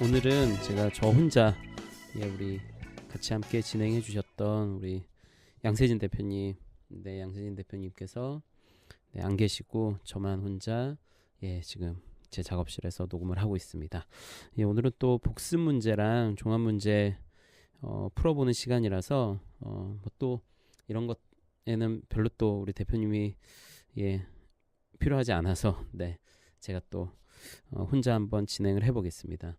네. 오늘은 제가 저 혼자 예, 우리 같이 함께 진행해 주셨던 우리 양세진 대표님, 네 양세진 대표님께서 네, 안 계시고 저만 혼자 예 지금 제 작업실에서 녹음을 하고 있습니다. 예, 오늘은 또 복습 문제랑 종합 문제 어, 풀어보는 시간이라서 어, 뭐 또 이런 것에는 별로 또 우리 대표님이 예 필요하지 않아서 네 제가 또 어, 혼자 한번 진행을 해보겠습니다.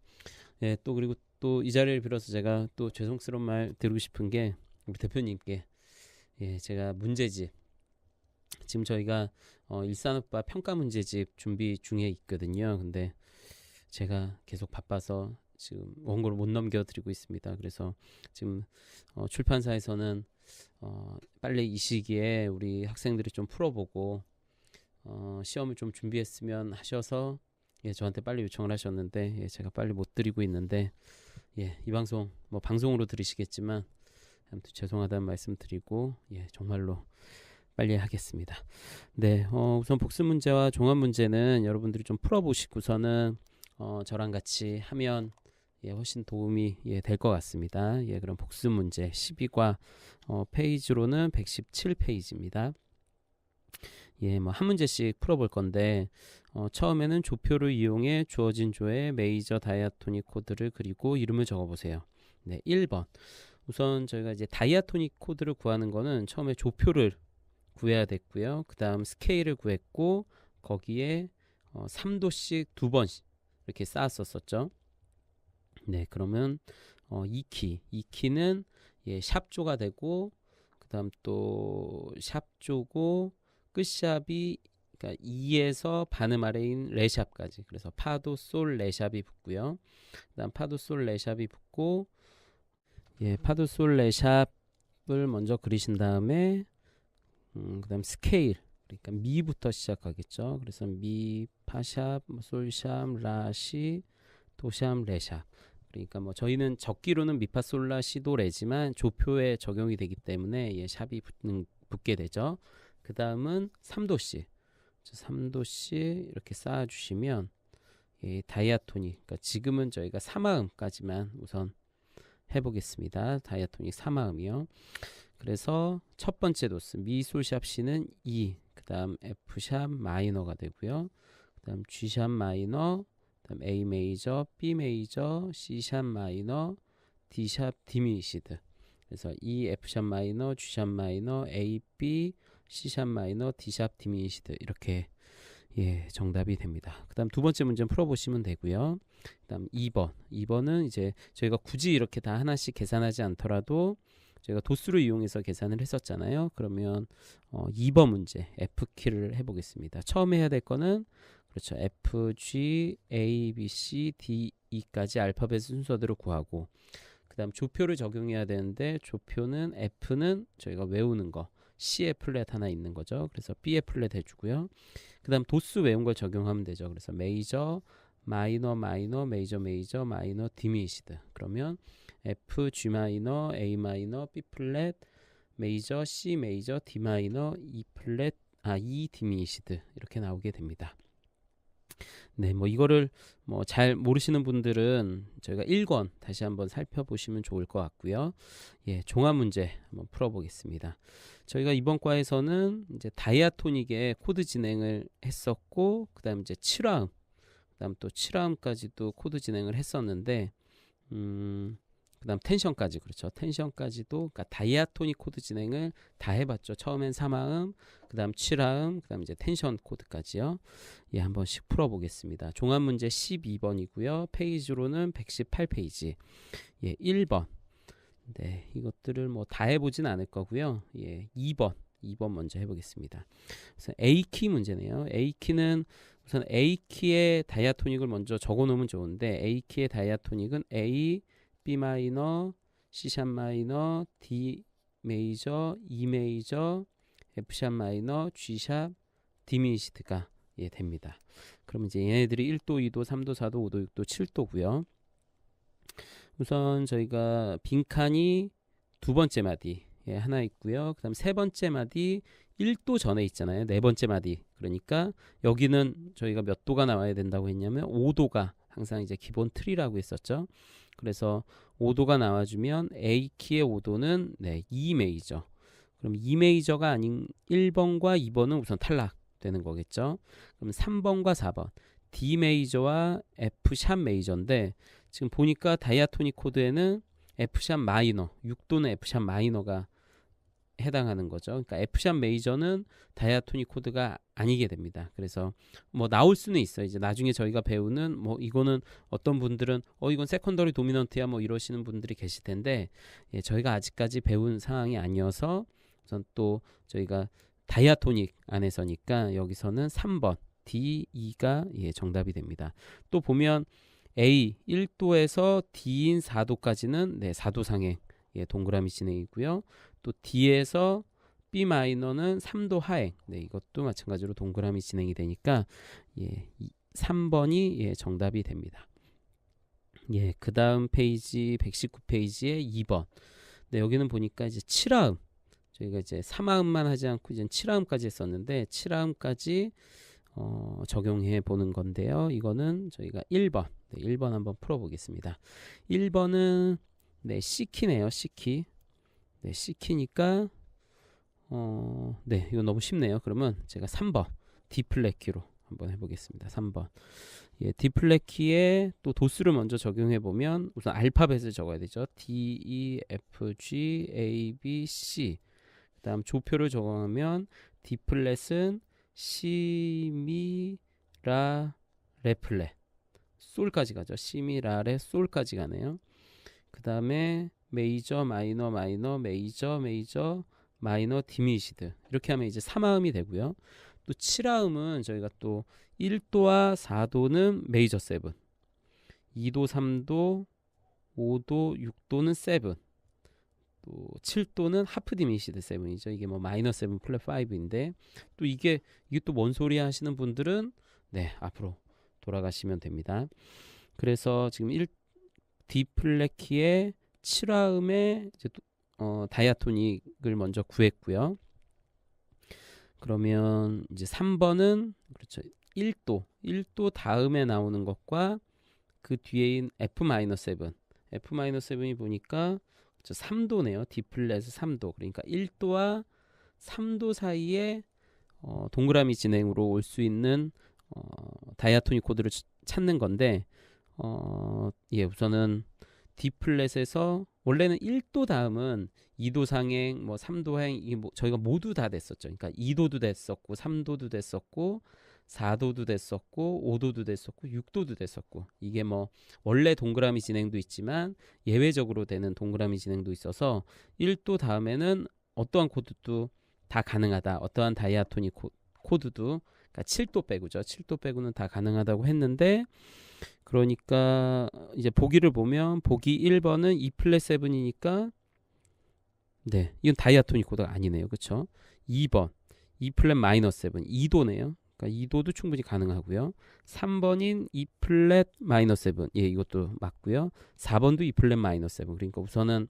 예, 또 그리고 또 이 자리를 빌어서 제가 또 죄송스러운 말 드리고 싶은 게 우리 대표님께 예, 제가 문제집 지금 저희가 어, 일산오빠 평가 문제집 준비 중에 있거든요. 근데 제가 계속 바빠서 지금 원고를 못 넘겨드리고 있습니다. 그래서 지금 어, 출판사에서는 어, 빨리 이 시기에 우리 학생들이 좀 풀어보고 어, 시험을 좀 준비했으면 하셔서 예, 저한테 빨리 요청을 하셨는데 예, 제가 빨리 못 드리고 있는데 예, 이 방송 뭐 방송으로 들으시겠지만 아무튼 죄송하다는 말씀 드리고 예, 정말로 빨리 하겠습니다. 네, 어, 우선 복습 문제와 종합 문제는 여러분들이 좀 풀어보시고서는 어, 저랑 같이 하면 예, 훨씬 도움이 예, 될 것 같습니다. 예, 그럼 복습 문제 12과 어, 페이지로는 117페이지입니다. 예, 뭐 한 문제씩 풀어볼 건데 어, 처음에는 조표를 이용해 주어진 조의 메이저 다이아토닉 코드를 그리고 이름을 적어보세요. 네, 1번. 우선 저희가 이제 다이아토닉 코드를 구하는 거는 처음에 조표를 구해야 됐고요. 그 다음 스케일을 구했고 거기에 어, 3도씩 두 번씩 이렇게 쌓았었었죠. 네, 그러면 어, 2키, 2키는 예, 샵조가 되고 그 다음 또 샵조고 끝샵이 그러니까 2에서 반음 아래인 레샵까지 그래서 파도 솔 레샵이 붙고요. 그다음 파도 솔 레샵이 붙고 예 파도 솔 레샵을 먼저 그리신 다음에 음, 그다음 스케일 그러니까 미부터 시작하겠죠. 그래서 미 파샵 뭐 솔샵 라시 도샵 레샵 그러니까 뭐 저희는 적기로는 미파 솔라 시도 레지만 조표에 적용이 되기 때문에 예 샵이 붙는 붙게 되죠. 그 다음은 3도씨 3도씨 이렇게 쌓아주시면 이 다이아토닉 그러니까 지금은 저희가 3마음까지만 우선 해보겠습니다. 다이아토닉 3마음이요. 그래서 첫 번째 도스 미솔샵 C는 E 그 다음 F샵 마이너가 되고요. 그 다음 G샵 마이너 그 다음 A 메이저 B 메이저 C샵 마이너 D샵 디미니시드 그래서 E F샵 마이너 G샵 마이너 A B C샵 마이너 D샵 디미니시드 이렇게 예 정답이 됩니다. 그 다음 두 번째 문제 풀어 보시면 되고요. 그 다음 2번 2번은 이제 저희가 굳이 이렇게 다 하나씩 계산하지 않더라도 저희가 도수를 이용해서 계산을 했었잖아요. 그러면 어, 2번 문제 F키를 해 보겠습니다. 처음 해야 될 거는 그렇죠. F, G, A, B, C, D, E까지 알파벳 순서대로 구하고 그 다음 조표를 적용해야 되는데 조표는 F는 저희가 외우는 거 C의 플랫 하나 있는 거죠. 그래서 B의 플랫 해주고요. 그 다음 도수 외운 걸 적용하면 되죠. 그래서 메이저, 마이너, 마이너, 메이저, 메이저, 마이너, 디미시드. 그러면 F, G 마이너, A 마이너, B 플랫, 메이저, C 메이저, D 마이너, E 플랫, 아, E 디미시드 이렇게 나오게 됩니다. 네, 뭐 이거를 뭐 잘 모르시는 분들은 저희가 1권 다시 한번 살펴보시면 좋을 것 같고요. 예, 종합 문제 한번 풀어보겠습니다. 저희가 이번 과에서는 이제 다이아토닉의 코드 진행을 했었고, 그다음 이제 7화음, 그다음 또 7화음까지도 코드 진행을 했었는데, 음, 그다음 텐션까지 그렇죠. 텐션까지도 그러니까 다이아토닉 코드 진행을 다 해봤죠. 처음엔 3화음, 그다음 7화음, 그다음 이제 텐션 코드까지요. 예, 한 번씩 풀어보겠습니다. 종합 문제 12번이고요. 페이지로는 118페이지. 예, 1번. 네, 이것들을 뭐 다 해보진 않을 거고요. 예, 2번. 2번 먼저 해보겠습니다. 그래서 A 키 문제네요. A 키는 우선 A 키의 다이아토닉을 먼저 적어놓으면 좋은데 A 키의 다이아토닉은 A B 마이너, C 샵 마이너, D 메이저, E 메이저, F 샵 마이너, G 샵 디미니시드가 예, 됩니다. 그럼 이제 얘네들이 1도, 2도, 3도, 4도, 5도, 6도, 7도고요. 우선 저희가 빈칸이 두 번째 마디 예, 하나 있고요. 그다음 세 번째 마디 1도 전에 있잖아요. 네 번째 마디. 그러니까 여기는 저희가 몇 도가 나와야 된다고 했냐면 5도가 항상 이제 기본 틀이라고 했었죠. 그래서 5도가 나와주면 A 키의 5도는 네, E 메이저. 그럼 E 메이저가 아닌 1번과 2번은 우선 탈락되는 거겠죠. 그럼 3번과 4번 D 메이저와 F 샵 메이저인데 지금 보니까 다이아토닉 코드에는 F 샵 마이너 6도는 F 샵 마이너가 해당하는 거죠. 그러니까 F샵 메이저는 다이아토닉 코드가 아니게 됩니다. 그래서 뭐 나올 수는 있어요. 이제 나중에 저희가 배우는 뭐 이거는 어떤 분들은 어 이건 세컨더리 도미넌트야 뭐 이러시는 분들이 계실 텐데 예, 저희가 아직까지 배운 상황이 아니어서 우선 또 저희가 다이아토닉 안에서니까 여기서는 3번 D, E가 예, 정답이 됩니다. 또 보면 A 1도에서 D인 4도까지는 네, 4도 상행 예, 동그라미 진행이고요. 또 D에서 B 마이너는 3도 하행. 네, 이것도 마찬가지로 동그라미 진행이 되니까 예, 3번이 예, 정답이 됩니다. 예, 그 다음 페이지 119페이지에 2번. 네, 여기는 보니까 이제 7화음. 저희가 이제 3화음만 하지 않고 이제 7화음까지 했었는데 7화음까지 어, 적용해 보는 건데요. 이거는 저희가 1번. 네, 1번 한번 풀어 보겠습니다. 1번은 네, C키네요. C키. 네, C키니까 어, 네, 이거 너무 쉽네요. 그러면 제가 3번 D 플랫 키로 한번 해보겠습니다. 3번. 예, D 플랫 키에 또 도수를 먼저 적용해 보면 우선 알파벳을 적어야 되죠. D, E, F, G, A, B, C. 그다음 조표를 적용하면 D 플랫은 C, 미, 라, 레 플랫. 솔까지 가죠. C, 미, 라, 레, 솔까지 가네요. 그 다음에 메이저, 마이너, 마이너, 메이저, 메이저, 마이너, 디미시드 이렇게 하면 이제 3화음이 되고요. 또 7화음은 저희가 또 1도와 4도는 메이저 7, 2도, 3도, 5도, 6도는 7, 또 7도는 하프 디미시드 7이죠. 이게 뭐 마이너 7 플랫 5인데 또 이게 이게 또 뭔 소리 하시는 분들은 네 앞으로 돌아가시면 됩니다. 그래서 지금 1 D 플랫 키의 7화음의 이제 어, 다이아토닉을 먼저 구했고요. 그러면 이제 3번은 그렇죠. 1도, 1도 다음에 나오는 것과 그 뒤에인 F-7, F-7이 보니까 그렇죠. 3도네요. D 플랫 3도. 그러니까 1도와 3도 사이에 어, 동그라미 진행으로 올 수 있는 어, 다이아토닉 코드를 찾는 건데 어, 예, 우선은 D 플랫에서 원래는 1도 다음은 2도 상행, 뭐 3도 하행 이게 뭐 저희가 모두 다 됐었죠. 그러니까 2도도 됐었고 3도도 됐었고 4도도 됐었고 5도도 됐었고 6도도 됐었고 이게 뭐 원래 동그라미 진행도 있지만 예외적으로 되는 동그라미 진행도 있어서 1도 다음에는 어떠한 코드도 다 가능하다. 어떠한 다이아토닉 코, 드도 그러니까 7도 빼고죠. 7도 빼고는 다 가능하다고 했는데 그러니까 이제 보기를 보면 보기 1번은 E 플랫 7이니까 네, 이건 다이아토닉 코드가 아니네요. 그렇죠? 2번 E 플랫 마이너스 7 2도네요. 그러니까 2도도 충분히 가능하고요. 3번인 E 플랫 마이너스 7 예, 이것도 맞고요. 4번도 E 플랫 마이너스 7 그러니까 우선은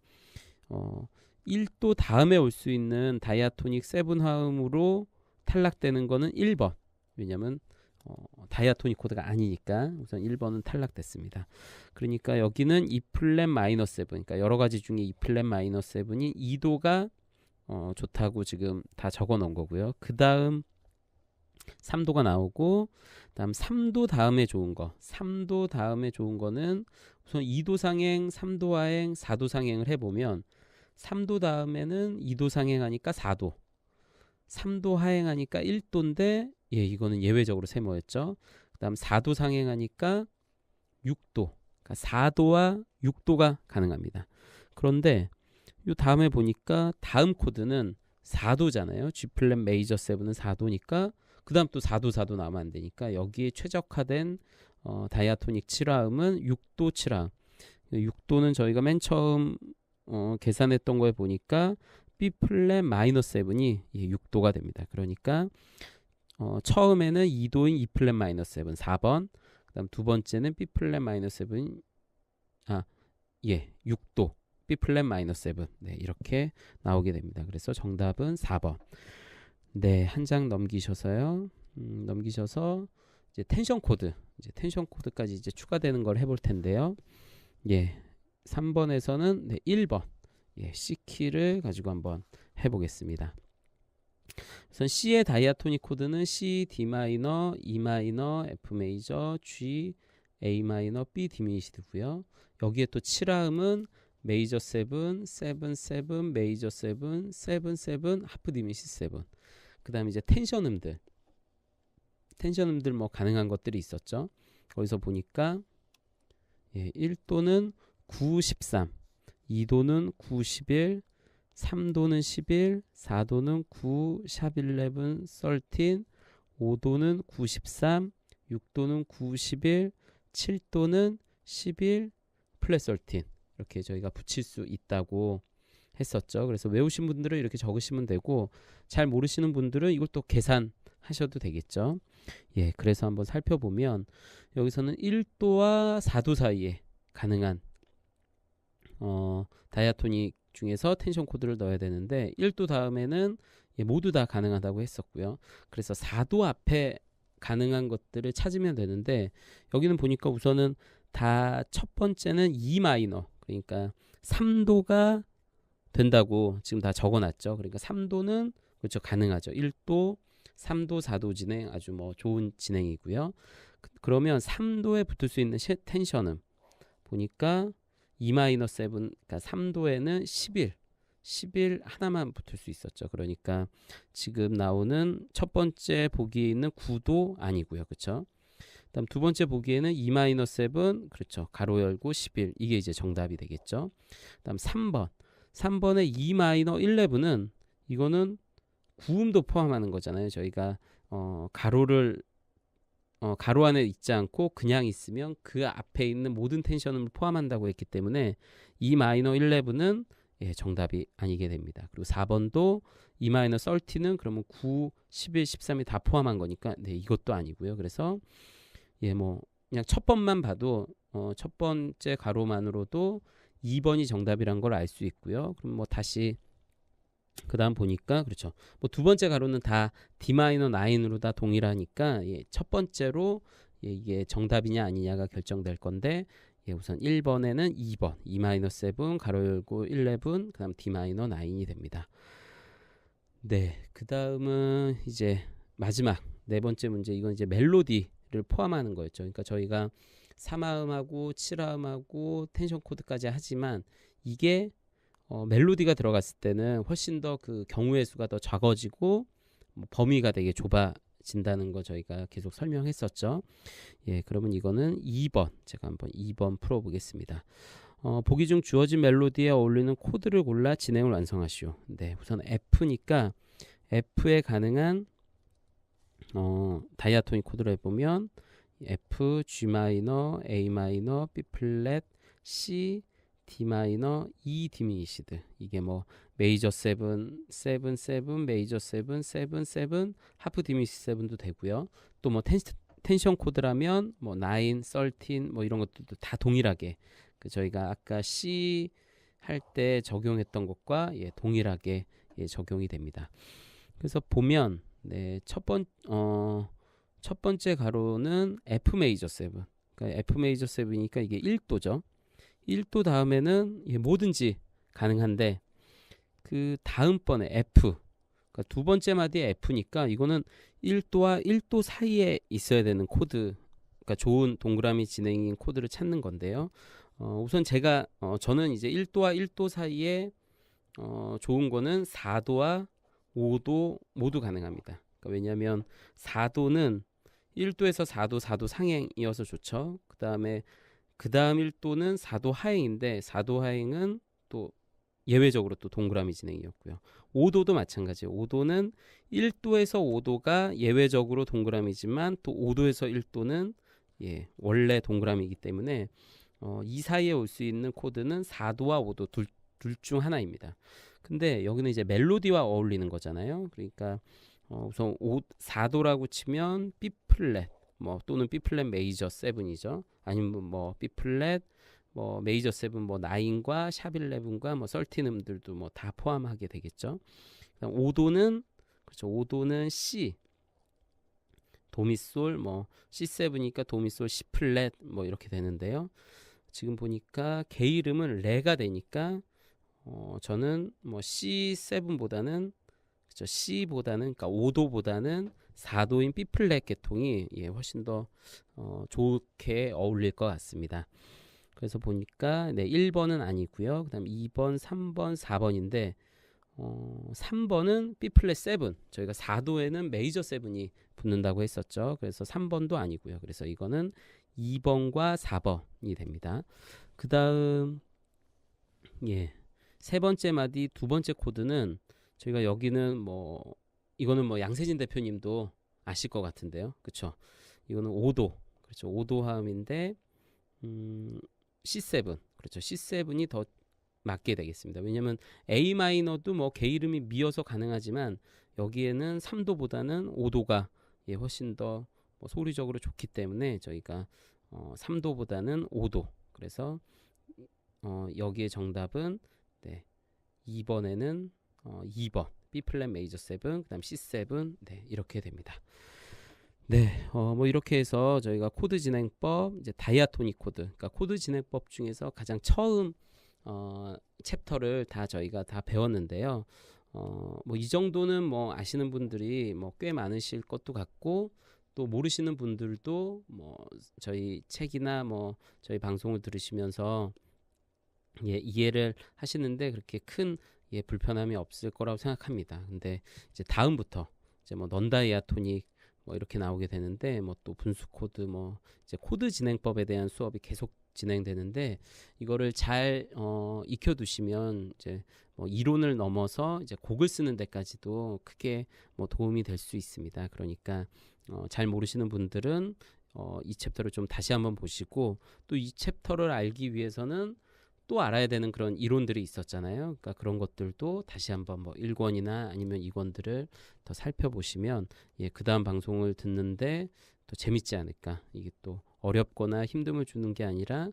어 1도 다음에 올 수 있는 다이아토닉 7 화음으로 탈락되는 거는 1번. 왜냐면 어, 다이아토닉 코드가 아니니까 우선 1번은 탈락됐습니다. 그러니까 여기는 E 플랫 마이너스 7, 그러니까 여러 가지 중에 E 플랫 마이너스 7이 2도가 어, 좋다고 지금 다 적어 놓은 거고요. 그 다음 3도가 나오고 다음 3도 다음에 좋은 거 3도 다음에 좋은 거는 우선 2도 상행 3도 하행 4도 상행을 해보면 3도 다음에는 2도 상행하니까 4도 3도 하행하니까 1도인데 예, 이거는 예외적으로 세모였죠. 그다음 4도 상행하니까 6도. 그러니까 4도와 6도가 가능합니다. 그런데 요 다음에 보니까 다음 코드는 4도잖아요. G 플랫 메이저 7은 4도니까 그다음 또 4도 4도 나오면 안 되니까 여기에 최적화된 어, 다이아토닉 7화음은 6도 7화음. 6도는 저희가 맨 처음 어, 계산했던 거에 보니까 B 플랫 마이너스 7이 6도가 됩니다. 그러니까 어, 처음에는 2도인 E 플랫 마이너스 7 4번 그다음 두 번째는 B 플랫 마이너스 7 아, 예, 6도 B 플랫 마이너스 7 네, 이렇게 나오게 됩니다. 그래서 정답은 4번. 네, 한 장 넘기셔서요. 음, 넘기셔서 이제 텐션 코드, 이제 텐션 코드까지 이제 추가되는 걸 해볼 텐데요. 예, 3번에서는 네, 1번 예, C 키를 가지고 한번 해보겠습니다. 우선 C의 다이아토닉 코드는 C, D 마이너, E 마이너, F 메이저, G, A 마이너, B 디미니시드고요. 여기에 또 7화음은 메이저 7, 7, 7, 메이저 7, 7, 7, 하프 디미시 7. 그 다음에 이제 텐션 음들. 텐션 음들 뭐 가능한 것들이 있었죠. 거기서 보니까 예, 1도는 9, 13, 2도는 9, 11, 3도는 11, 4도는 9, 샵 11, 13, 5도는 9, 13, 6도는 9, 11, 7도는 11, 플랫 13 이렇게 저희가 붙일 수 있다고 했었죠. 그래서 외우신 분들은 이렇게 적으시면 되고 잘 모르시는 분들은 이걸 또 계산하셔도 되겠죠. 예, 그래서 한번 살펴보면 여기서는 1도와 4도 사이에 가능한 어, 다이아토닉 중에서 텐션 코드를 넣어야 되는데 1도 다음에는 예, 모두 다 가능하다고 했었고요. 그래서 4도 앞에 가능한 것들을 찾으면 되는데 여기는 보니까 우선은 다 첫 번째는 E 마이너 그러니까 3도가 된다고 지금 다 적어놨죠. 그러니까 3도는 그렇죠 가능하죠. 1도, 3도, 4도 진행 아주 뭐 좋은 진행이고요. 그, 그러면 3도에 붙을 수 있는 시, 텐션음 보니까 E 마이너 7 그러니까 3도에는 11 11 하나만 붙을 수 있었죠. 그러니까 지금 나오는 첫 번째 보기에 있는 9도 아니고요. 그렇죠? 그다음 두 번째 보기에는 2 마이너 7 그렇죠. 가로 열고 11 이게 이제 정답이 되겠죠. 그다음 3번 3번의 2 마이너 11은 이거는 구음도 포함하는 거잖아요. 저희가 어 가로를 어 가로 안에 있지 않고 그냥 있으면 그 앞에 있는 모든 텐션을 포함한다고 했기 때문에 2 마이너 11은 예, 정답이 아니게 됩니다. 그리고 4번도 2 마이너 30는 그러면 9, 11, 13이 다 포함한 거니까 네, 이것도 아니고요. 그래서 예, 뭐 그냥 첫 번만 봐도 어, 첫 번째 가로만으로도 2번이 정답이란 걸 알 수 있고요. 그럼 뭐 다시 그 다음 보니까 그렇죠. 뭐 두 번째 가로는 다 D 마이너 9으로 다 동일하니까 예, 첫 번째로 예, 이게 정답이냐 아니냐가 결정될 건데 예, 우선 1번에는 2번 2 마이너 7 가로 열고 11 그다음 D 마이너 9이 됩니다. 네, 그 다음은 이제 마지막 네 번째 문제 이건 이제 멜로디를 포함하는 거였죠. 그러니까 저희가 3화음하고 7화음하고 텐션 코드까지 하지만 이게 어, 멜로디가 들어갔을 때는 훨씬 더 그 경우의 수가 더 작아지고 뭐 범위가 되게 좁아진다는 거 저희가 계속 설명했었죠. 예, 그러면 이거는 2번 제가 한번 2번 풀어보겠습니다. 어, 보기 중 주어진 멜로디에 어울리는 코드를 골라 진행을 완성하시오. 네, 우선 F니까 F에 가능한 어, 다이아토닉 코드를 해보면 F, G 마이너, A 마이너, B 플랫, C, D 마이너, E 디미니시드. 이게 뭐 메이저 7, 7, 7, 메이저 7, 7, 7, 하프 디미니시 7도 되고요. 또 뭐 텐션 코드라면 뭐 9, 13, 뭐 이런 것들도 다 동일하게 그 저희가 아까 C 할 때 적용했던 것과 예, 동일하게 예, 적용이 됩니다. 그래서 보면 네, 첫 번, 어, 첫 번째 가로는 F 메이저 7. 그러니까 F 메이저 7이니까 이게 1도죠. 1도 다음에는 예, 뭐든지 가능한데 그 다음번에 F 그러니까 두 번째 마디에 F니까 이거는 1도와 1도 사이에 있어야 되는 코드 그러니까 좋은 동그라미 진행인 코드를 찾는 건데요. 어, 우선 제가 어, 저는 이제 1도와 1도 사이에 어, 좋은 거는 4도와 5도 모두 가능합니다. 그러니까 왜냐하면 4도는 1도에서 4도, 4도 상행이어서 좋죠. 그 다음에 그 다음 1도는 4도 하행인데 4도 하행은 또 예외적으로 또 동그라미 진행이었고요. 5도도 마찬가지예요. 5도는 1도에서 5도가 예외적으로 동그라미지만 또 5도에서 1도는 예, 원래 동그라미이기 때문에 어, 이 사이에 올 수 있는 코드는 4도와 5도 둘중 하나입니다. 근데 여기는 이제 멜로디와 어울리는 거잖아요. 그러니까 어, 우선 5, 4도라고 치면 B 플랫 뭐 또는 B 플랫 메이저 7이죠. 아니면 뭐 B 플랫 뭐 메이저 7뭐 9과 샵 11과 뭐 13음들도 뭐 다 포함하게 되겠죠. 5도는 그렇죠. 5도는 C. 도미솔 뭐 C7이니까 도미솔 C 플랫 뭐 이렇게 되는데요. 지금 보니까 개 이름은 레가 되니까 어 저는 뭐 C7보다는 그렇죠. C보다는 그러니까 5도보다는 4도인 B 플랫 계통이 예, 훨씬 더 어, 좋게 어울릴 것 같습니다. 그래서 보니까 네, 1번은 아니고요. 그다음 2번, 3번, 4번인데 어, 3번은 B 플랫 7. 저희가 4도에는 메이저 7이 붙는다고 했었죠. 그래서 3번도 아니고요. 그래서 이거는 2번과 4번이 됩니다. 그다음 예. 세 번째 마디 두 번째 코드는 저희가 여기는 뭐 이거는 뭐 양세진 대표님도 아실 것 같은데요. 그렇죠? 이거는 5도. 그렇죠. 5도 화음인데 음, C7. 그렇죠. C7이 더 맞게 되겠습니다. 왜냐면 A 마이너도 뭐 개 이름이 미어서 가능하지만 여기에는 3도보다는 5도가 예, 훨씬 더 뭐 소리적으로 좋기 때문에 저희가 어, 3도보다는 5도. 그래서 어, 여기에 정답은 네. 2번에는 어, 2번 B 플랫 메이저 7, 그다음 C7 네, 이렇게 됩니다. 네, 어, 뭐 이렇게 해서 저희가 코드 진행법 이제 다이아토닉 코드, 그러니까 코드 진행법 중에서 가장 처음 어, 챕터를 다 저희가 다 배웠는데요. 어, 뭐 이 정도는 뭐 아시는 분들이 뭐 꽤 많으실 것도 같고 또 모르시는 분들도 뭐 저희 책이나 뭐 저희 방송을 들으시면서 예, 이해를 하시는데 그렇게 큰 예, 불편함이 없을 거라고 생각합니다. 근데 이제 다음부터 이제 뭐 넌다이아 토닉 뭐 이렇게 나오게 되는데 뭐 또 분수 코드 뭐 이제 코드 진행법에 대한 수업이 계속 진행되는데 이거를 잘 어, 익혀두시면 이제 뭐 이론을 넘어서 이제 곡을 쓰는 데까지도 크게 뭐 도움이 될 수 있습니다. 그러니까 어, 잘 모르시는 분들은 어, 이 챕터를 좀 다시 한번 보시고 또 이 챕터를 알기 위해서는 또 알아야 되는 그런 이론들이 있었잖아요. 그러니까 그런 것들도 다시 한번 뭐 1권이나 아니면 2권들을 더 살펴보시면 예, 그다음 방송을 듣는데 또 재밌지 않을까. 이게 또 어렵거나 힘듦을 주는 게 아니라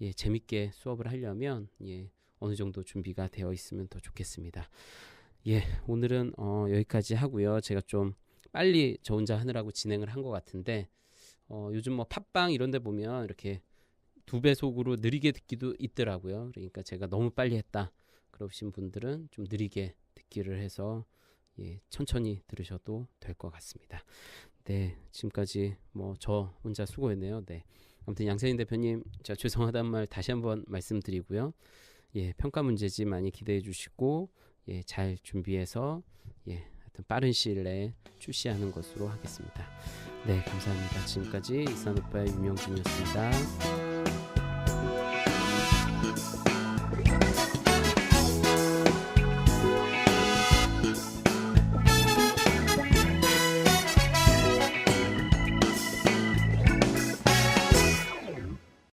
예, 재밌게 수업을 하려면 예, 어느 정도 준비가 되어 있으면 더 좋겠습니다. 예, 오늘은 어, 여기까지 하고요. 제가 좀 빨리 저 혼자 하느라고 진행을 한 것 같은데 어, 요즘 뭐 팟빵 이런 데 보면 이렇게 두 배속으로 느리게 듣기도 있더라고요. 그러니까 제가 너무 빨리 했다. 그러신 분들은 좀 느리게 듣기를 해서 예, 천천히 들으셔도 될 것 같습니다. 네, 지금까지 뭐 저 혼자 수고했네요. 네. 아무튼 양세인 대표님, 제가 죄송하다는 말 다시 한번 말씀드리고요. 예, 평가 문제집 많이 기대해 주시고 예, 잘 준비해서 예, 하여튼 빠른 시일 내에 출시하는 것으로 하겠습니다. 네, 감사합니다. 지금까지 이산 오빠의 유명진이었습니다.